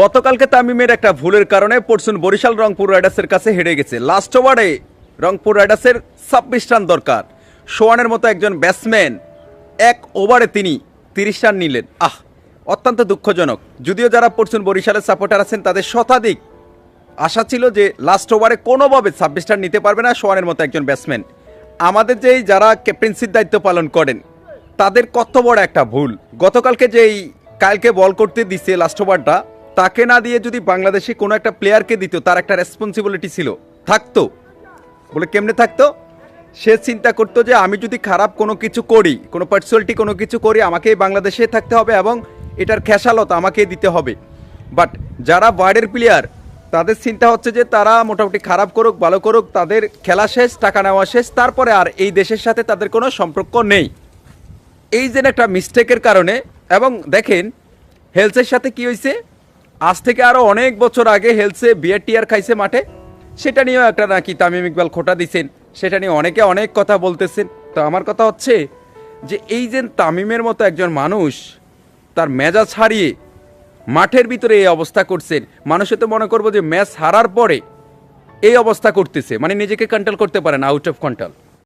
গতকালকে তামিমের একটা ভুলের কারণে পরশুন বরিশাল রংপুর রাইডার্সের কাছে হেরে গেছে। লাস্ট ওভারে রংপুর রাইডার্সের ছাব্বিশ রান দরকার। সোয়ানের মতো একজন ব্যাটসম্যান এক ওভারে তিনি তিরিশ রান নিলেন। আহ, অত্যন্ত দুঃখজনক। যদিও যারা পরশুন বরিশালের সাপোর্টার আছেন, তাদের শতাধিক আশা ছিল যে লাস্ট ওভারে কোনোভাবে ছাব্বিশ রান নিতে পারবে না সোয়ানের মতো একজন ব্যাটসম্যান আমাদের যেই যারা ক্যাপ্টেন্সির দায়িত্ব পালন করেন, তাদের কত বড় একটা ভুল। গতকালকে যেই কালকে বল করতে দিছে লাস্ট ওভারটা তাকে না দিয়ে যদি বাংলাদেশে কোনো একটা প্লেয়ারকে দিত, তার একটা রেসপন্সিবিলিটি ছিল। থাকতো। বলে কেমনে থাকতো? সে চিন্তা করতো যে আমি যদি খারাপ কোনো কিছু করি, কোনো পার্সোনালিটি কোনো কিছু করি, আমাকেই বাংলাদেশে থাকতে হবে এবং এটার খেসালত আমাকেই দিতে হবে। বাট যারা বাইরের প্লেয়ার তাদের চিন্তা হচ্ছে যে তারা মোটামুটি খারাপ করুক, ভালো করুক, তাদের খেলা শেষ, টাকা নেওয়া শেষ, তারপরে আর এই দেশের সাথে তাদের কোনো সম্পর্ক নেই। এই যে একটা মিস্টেকের কারণে, এবং দেখেন হেলসের সাথে কি হয়েছে আজ থেকে আরও অনেক বছর আগে হেলসে বিয়ার টিয়ার খাইছে মাঠে। সেটা নিয়েও একটা নাকি তামিম ইকবাল খোটা দিছেন। সেটা নিয়ে অনেকে অনেক কথা বলতেছেন। তো আমার কথা হচ্ছে যে এই যে তামিমের মতো একজন মানুষ, তার মেজাজ হারিয়ে মাঠের ভিতরে এই অবস্থা করছেন, মানুষে তো মনে করব যে ম্যাচ হারার পরে এই অবস্থা করতেছে মানে নিজেকে কন্ট্রোল করতে পারে না আউট অফ কন্ট্রোল